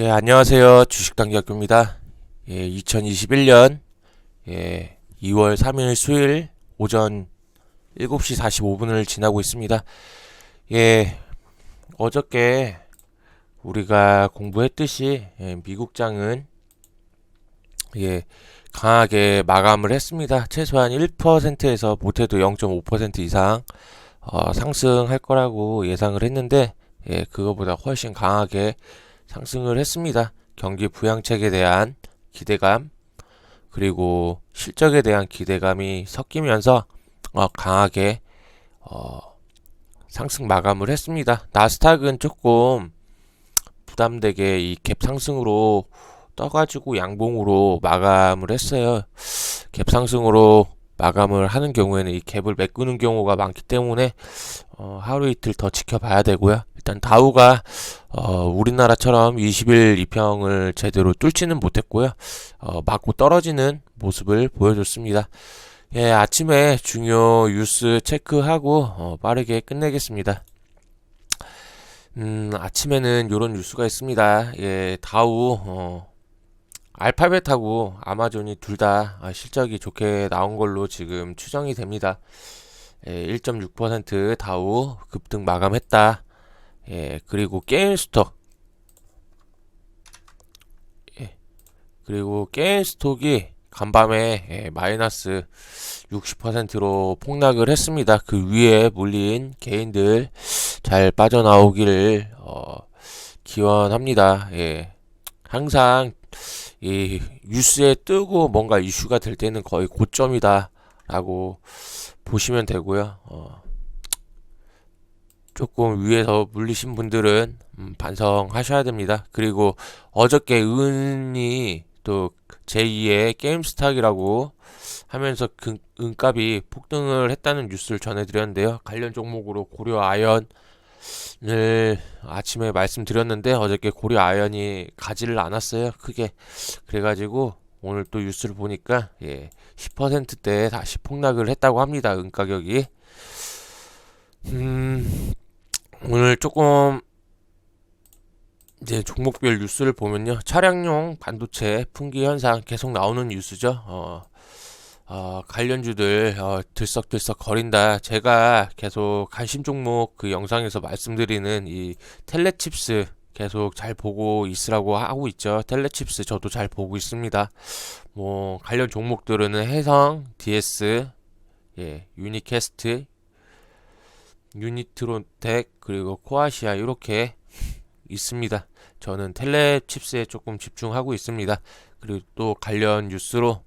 예, 안녕하세요. 주식당기학교입니다. 예, 2021년 예, 2월 3일 수요일 오전 7시 45분을 지나고 있습니다. 예, 어저께 우리가 공부했듯이 예, 미국장은 예, 강하게 마감을 했습니다. 최소한 1%에서 못해도 0.5% 이상 어, 상승할 거라고 예상을 했는데 예, 그거보다 훨씬 강하게 상승을 했습니다. 경기 부양책에 대한 기대감 그리고 실적에 대한 기대감이 섞이면서 어, 강하게 어, 상승 마감을 했습니다. 나스닥은 조금 부담되게 이 갭 상승으로 떠가지고 양봉으로 마감을 했어요. 갭 상승으로 마감을 하는 경우에는 이 갭을 메꾸는 경우가 많기 때문에 어, 하루 이틀 더 지켜봐야 되고요. 일단 다우가 어, 우리나라처럼 20일 이평을 제대로 뚫지는 못했고요. 어, 맞고 떨어지는 모습을 보여줬습니다. 예, 아침에 중요 뉴스 체크하고 어, 빠르게 끝내겠습니다. 음, 아침에는 이런 뉴스가 있습니다. 예, 다우 어, 알파벳하고 아마존이 둘 다 실적이 좋게 나온 걸로 지금 추정이 됩니다. 예, 1.6% 다우 급등 마감했다. 예, 그리고 게임스톡. 예, 그리고 게임스톡이 간밤에 예, 마이너스 60%로 폭락을 했습니다. 그 위에 물린 개인들 잘 빠져나오기를 어, 기원합니다. 예, 항상 이 뉴스에 뜨고 뭔가 이슈가 될 때는 거의 고점이다라고 보시면 되고요. 어, 조금 위에서 물리신 분들은 음, 반성하셔야 됩니다. 그리고 어저께 은이 또 제2의 게임스탁이라고 하면서 그 은값이 폭등을 했다는 뉴스를 전해드렸는데요. 관련 종목으로 고려 아연을 아침에 말씀드렸는데 어저께 고려 아연이 가지를 않았어요. 크게 그래가지고 오늘 또 뉴스를 보니까 예, 10%대 다시 폭락을 했다고 합니다. 은 가격이. 음, 오늘 조금 이제 종목별 뉴스를 보면요. 차량용 반도체 풍기 현상 계속 나오는 뉴스죠. 어, 어, 관련주들 어, 들썩들썩 거린다. 제가 계속 관심 종목 그 영상에서 말씀드리는 이 텔레칩스 계속 잘 보고 있으라고 하고 있죠. 텔레칩스 저도 잘 보고 있습니다. 뭐 관련 종목들은 해성, DS, 예, 유니캐스트, 유니트론텍 그리고 코아시아 이렇게 있습니다. 저는 텔레 칩스에 조금 집중하고 있습니다. 그리고 또 관련 뉴스로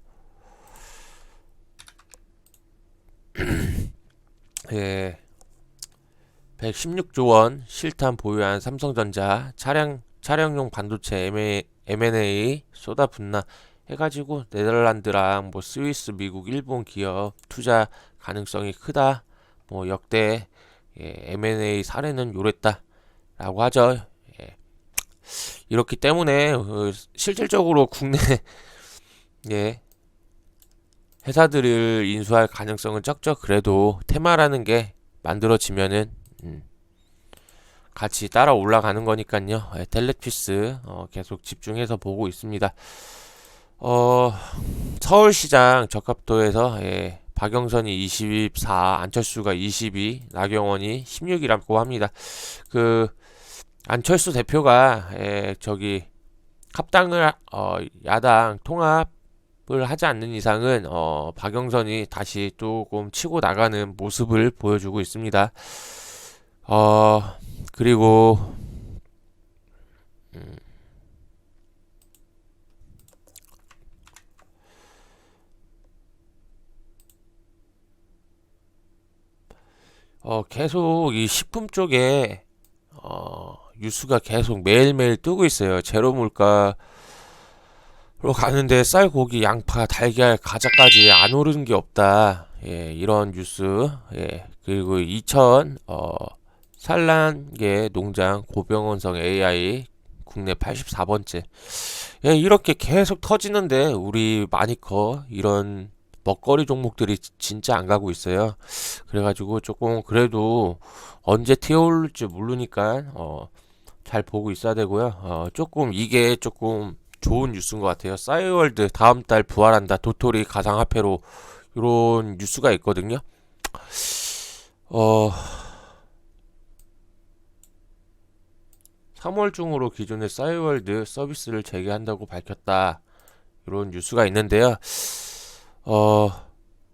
예, 116조 원 실탄 보유한 삼성전자 차량 차량용 반도체 M&A 쏟아붓나 해가지고 네덜란드랑 뭐 스위스, 미국, 일본 기업 투자 가능성이 크다. 뭐 역대 예, M&A 사례는 요랬다라고 하죠. 예. 이렇기 때문에 어, 실질적으로 국내 예, 회사들을 인수할 가능성은 적죠. 그래도 테마라는 게 만들어지면은 음, 같이 따라 올라가는 거니까요. 예, 텔레피스 어, 계속 집중해서 보고 있습니다. 어, 서울시장 적합도에서 예, 박영선이 24, 안철수가 22, 나경원이 16이라고 합니다. 그 안철수 대표가 예, 저기 합당을 어, 야당 통합을 하지 않는 이상은 어, 박영선이 다시 조금 치고 나가는 모습을 보여주고 있습니다. 어, 그리고 어, 계속 이 식품 쪽에 어, 뉴스가 계속 매일매일 뜨고 있어요. 제로 물가로 가는데 쌀, 고기, 양파, 달걀, 과자까지 안 오르는 게 없다. 예, 이런 뉴스. 예, 그리고 2000 어, 산란계 농장 고병원성 AI 국내 84번째. 예, 이렇게 계속 터지는데 우리 마니커 이런 먹거리 종목들이 진짜 안 가고 있어요. 그래가지고 조금 그래도 언제 튀어올지 모르니까 어, 잘 보고 있어야 되고요. 어, 조금 이게 조금 좋은 뉴스인 것 같아요. 싸이월드 다음 달 부활한다. 도토리 가상화폐로 이런 뉴스가 있거든요. 어, 3월 중으로 기존의 싸이월드 서비스를 재개한다고 밝혔다. 이런 뉴스가 있는데요. 어,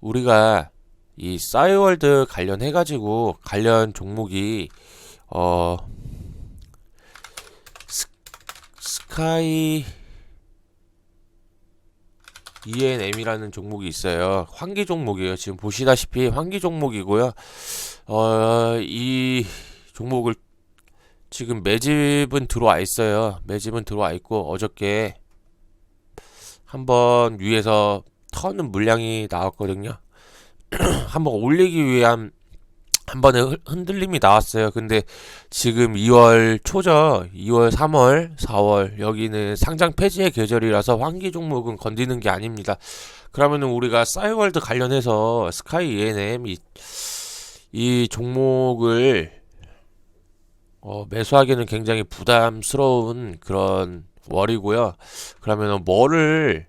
우리가 이 싸이월드 관련해가지고 관련 종목이 어, 스, 스카이 ENM이라는 종목이 있어요. 환기 종목이에요. 지금 보시다시피 환기 종목이고요. 어, 이 종목을 지금 매집은 들어와 있어요. 매집은 들어와 있고 어저께 한번 위에서 터는 물량이 나왔거든요. 한번 올리기 위한 한 번의 흔- 흔들림이 나왔어요. 근데 지금 2월 초죠. 2월, 3월, 4월 여기는 상장 폐지의 계절이라서 환기 종목은 건드는 게 아닙니다. 그러면은 우리가 싸이월드 관련해서 스카이 ENM 이, 이 종목을 어, 매수하기는 굉장히 부담스러운 그런 월이고요. 그러면은 뭐를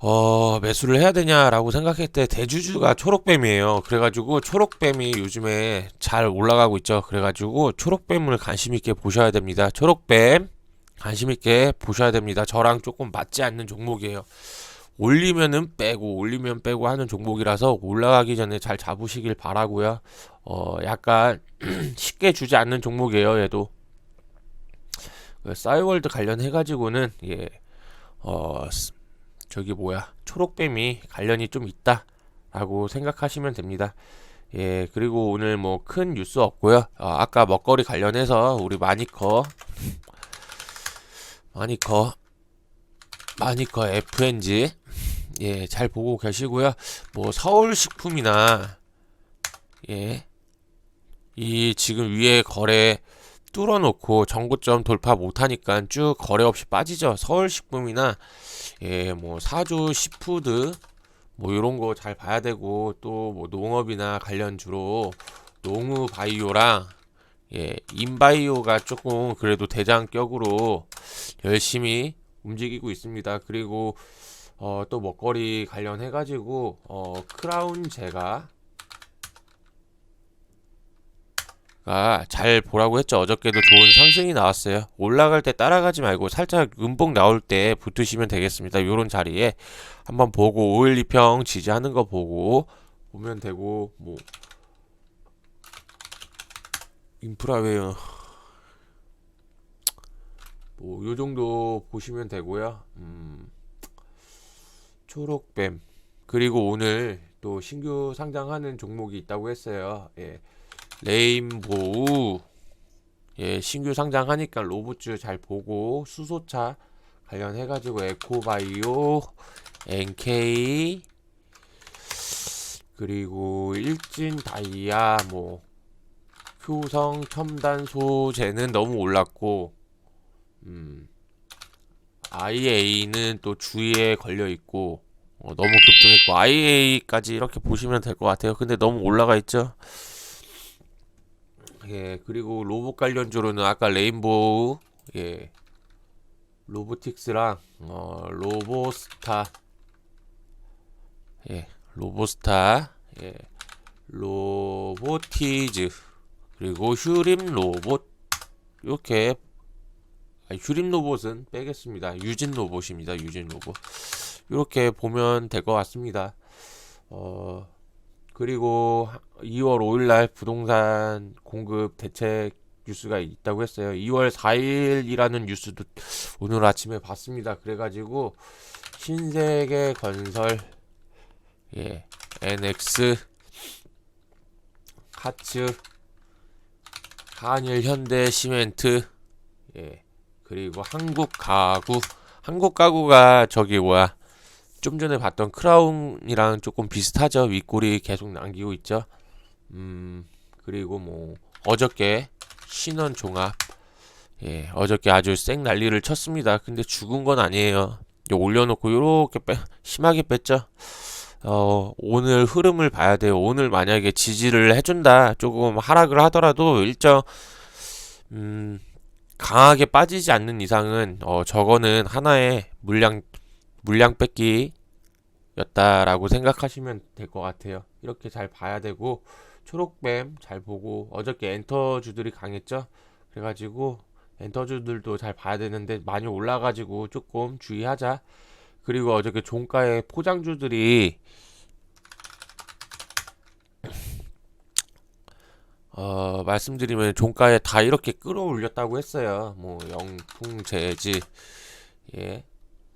어, 매수를 해야 되냐라고 생각했을 때 대주주가 초록뱀이에요. 그래가지고 초록뱀이 요즘에 잘 올라가고 있죠. 그래가지고 초록뱀을 관심 있게 보셔야 됩니다. 초록뱀 관심 있게 보셔야 됩니다. 저랑 조금 맞지 않는 종목이에요. 올리면은 빼고 올리면 빼고 하는 종목이라서 올라가기 전에 잘 잡으시길 바라고요. 어, 약간 쉽게 주지 않는 종목이에요. 얘도 그 싸이월드 관련해가지고는 예, 어, 스- 저기 뭐야 초록뱀이 관련이 좀 있다 라고 생각하시면 됩니다. 예 그리고 오늘 뭐 큰 뉴스 없고요. 어, 아까 먹거리 관련해서 우리 마니커 마니커 마니커 FNG 예 잘 보고 계시고요. 뭐 서울식품이나 예 이 지금 위에 거래 뚫어놓고 정고점 돌파 못하니까 쭉 거래 없이 빠지죠. 서울식품이나 예, 뭐 사주 시푸드 뭐 이런 거 잘 봐야 되고 또 뭐 농업이나 관련 주로 농우 바이오랑 예, 인바이오가 조금 그래도 대장격으로 열심히 움직이고 있습니다. 그리고 어, 또 먹거리 관련해 가지고 어, 크라운 제가 아, 잘 보라고 했죠. 어저께도 좋은 상승이 나왔어요. 올라갈 때 따라가지 말고 살짝 음봉 나올 때 붙으시면 되겠습니다. 요런 자리에 한번 보고 5일 2평 지지하는 거 보고 보면 되고 뭐 인프라웨어 뭐 요 정도 보시면 되고요. 음, 초록뱀 그리고 오늘 또 신규 상장하는 종목이 있다고 했어요. 예. 레인보우 예 신규 상장하니까 로봇주 잘 보고 수소차 관련해가지고 에코바이오 NK 그리고 일진 다이아 뭐 효성 첨단 소재는 너무 올랐고 음 IA는 또 주위에 걸려 있고 어, 너무 급등했고 IA까지 이렇게 보시면 될 것 같아요. 근데 너무 올라가 있죠. 예, 그리고 로봇 관련주로는 아까 레인보우, 예, 로보틱스랑, 어, 로보스타, 예, 로보스타, 예, 로보티즈, 그리고 휴림 로봇, 이렇게, 아, 휴림 로봇은 빼겠습니다. 유진 로봇입니다. 유진 로봇. 이렇게 보면 될 것 같습니다. 어, 그리고 2월 5일 날 부동산 공급 대책 뉴스가 있다고 했어요. 2월 4일이라는 뉴스도 오늘 아침에 봤습니다. 그래가지고 신세계 건설, 예, NX, 하츠, 한일 현대 시멘트, 예, 그리고 한국 가구, 한국 가구가 저기 뭐야? 좀 전에 봤던 크라운이랑 조금 비슷하죠. 윗골이 계속 남기고 있죠. 음, 그리고 뭐 어저께 신원 종합 예, 어저께 아주 쌩 난리를 쳤습니다. 근데 죽은 건 아니에요. 올려놓고 요렇게 빼, 심하게 뺐죠. 어, 오늘 흐름을 봐야 돼요. 오늘 만약에 지지를 해준다, 조금 하락을 하더라도 일정 음, 강하게 빠지지 않는 이상은 어, 저거는 하나의 물량 물량 뺏기였다라고 생각하시면 될 것 같아요. 이렇게 잘 봐야 되고 초록뱀 잘 보고 어저께 엔터주들이 강했죠. 그래가지고 엔터주들도 잘 봐야 되는데 많이 올라가지고 조금 주의하자. 그리고 어저께 종가의 포장주들이 어, 말씀드리면 종가에 다 이렇게 끌어올렸다고 했어요. 뭐 영풍 재지 예.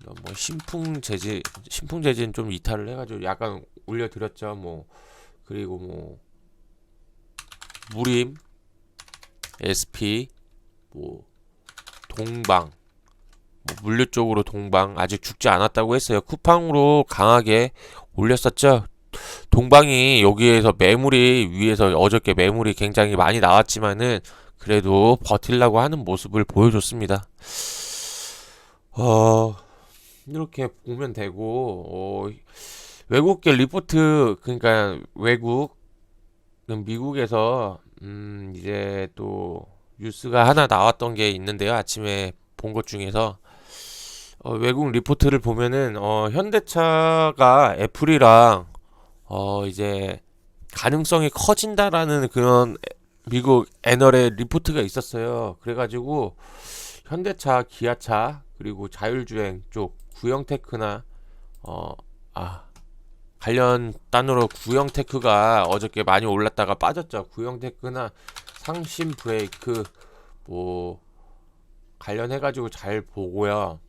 뭐 신풍 재지 신풍 재지는 좀 이탈을 해가지고 약간 올려드렸죠. 뭐 그리고 뭐 무림 SP 뭐 동방 뭐 물류 쪽으로 동방 아직 죽지 않았다고 했어요. 쿠팡으로 강하게 올렸었죠. 동방이 여기에서 매물이 위에서 어저께 매물이 굉장히 많이 나왔지만은 그래도 버틸라고 하는 모습을 보여줬습니다. 어, 이렇게 보면 되고, 어, 외국계 리포트, 그러니까 외국, 미국에서, 음, 이제 또 뉴스가 하나 나왔던 게 있는데요. 아침에 본 것 중에서. 어, 외국 리포트를 보면은, 어, 현대차가 애플이랑 어, 이제 가능성이 커진다라는 그런 미국 애널의 리포트가 있었어요. 그래가지고 현대차, 기아차, 그리고 자율주행 쪽 구형테크나 어, 아, 관련 단으로 구형테크가 어저께 많이 올랐다가 빠졌죠. 구형테크나 상심 브레이크 뭐 관련해 가지고 잘 보고요.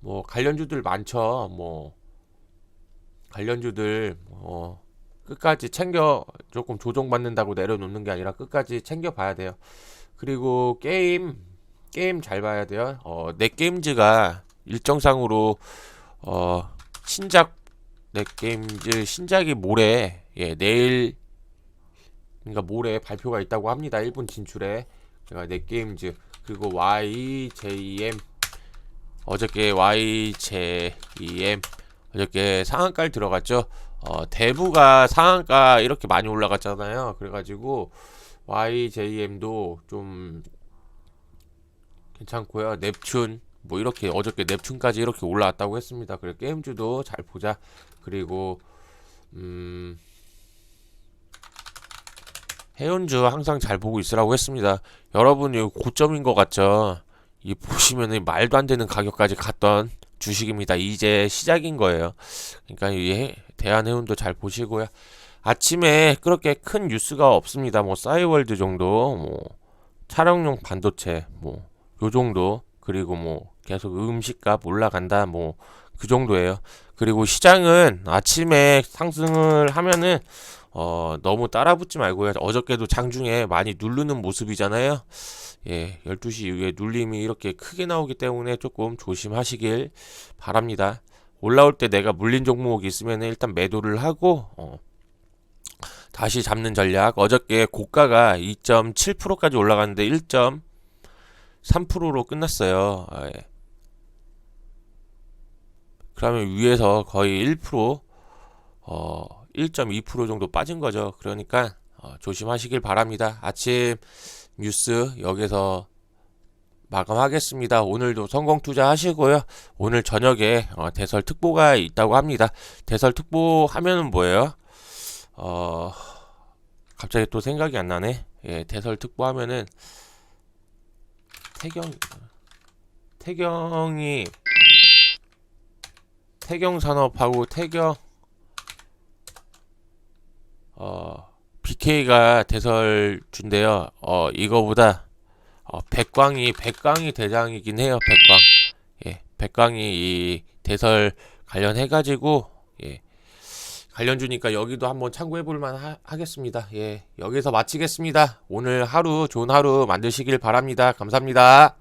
뭐 관련주들 많죠. 뭐 관련주들 어, 끝까지 챙겨 조금 조정받는다고 내려놓는 게 아니라 끝까지 챙겨 봐야 돼요. 그리고 게임 게임 잘 봐야 돼요. 어, 넷게임즈가 일정상으로 어, 신작 넷게임즈 신작이 모레 예, 내일 그러니까 모레 발표가 있다고 합니다. 일본 진출에 제가 넷게임즈 그리고 YJM 어저께 YJM 어저께 상한가를 들어갔죠. 어, 대부가 상한가 이렇게 많이 올라갔잖아요. 그래가지고 YJM도 좀 괜찮고요. 넵튠 뭐 이렇게 어저께 넵튠까지 이렇게 올라왔다고 했습니다. 그리고 게임주도 잘 보자. 그리고 음 해운주 항상 잘 보고 있으라고 했습니다. 여러분 이 고점인 것 같죠? 이 보시면은 말도 안 되는 가격까지 갔던 주식입니다. 이제 시작인 거예요. 그러니까 이 대한해운도 잘 보시고요. 아침에 그렇게 큰 뉴스가 없습니다. 뭐 싸이월드 정도, 뭐 차량용 반도체, 뭐 요 정도, 그리고 뭐 계속 음식값 올라간다, 뭐 그 정도예요. 그리고 시장은 아침에 상승을 하면은 어 너무 따라붙지 말고요. 어저께도 장중에 많이 누르는 모습이잖아요. 예, 12시 이후에 눌림이 이렇게 크게 나오기 때문에 조금 조심하시길 바랍니다. 올라올 때 내가 물린 종목이 있으면 일단 매도를 하고 어, 다시 잡는 전략. 어저께 고가가 2.7%까지 올라갔는데 1.3%로 끝났어요. 아, 예. 그러면 위에서 거의 1% 어, 1.2% 정도 빠진 거죠. 그러니까 어, 조심하시길 바랍니다. 아침 뉴스 여기서 마감하겠습니다. 오늘도 성공 투자하시고요. 오늘 저녁에 어, 대설 특보가 있다고 합니다. 대설 특보 하면은 뭐예요? 어 갑자기 또 생각이 안 나네. 예, 대설 특보 하면은 태경 태경이 태경 산업하고 태경 어 BK가 대설 준대요. 어 이거보다 어 백광이 백광이 대장이긴 해요. 백광. 예. 백광이 이 대설 관련해 가지고 예. 관련 주니까 여기도 한번 참고해 볼만 하겠습니다. 예. 여기서 마치겠습니다. 오늘 하루 좋은 하루 만드시길 바랍니다. 감사합니다.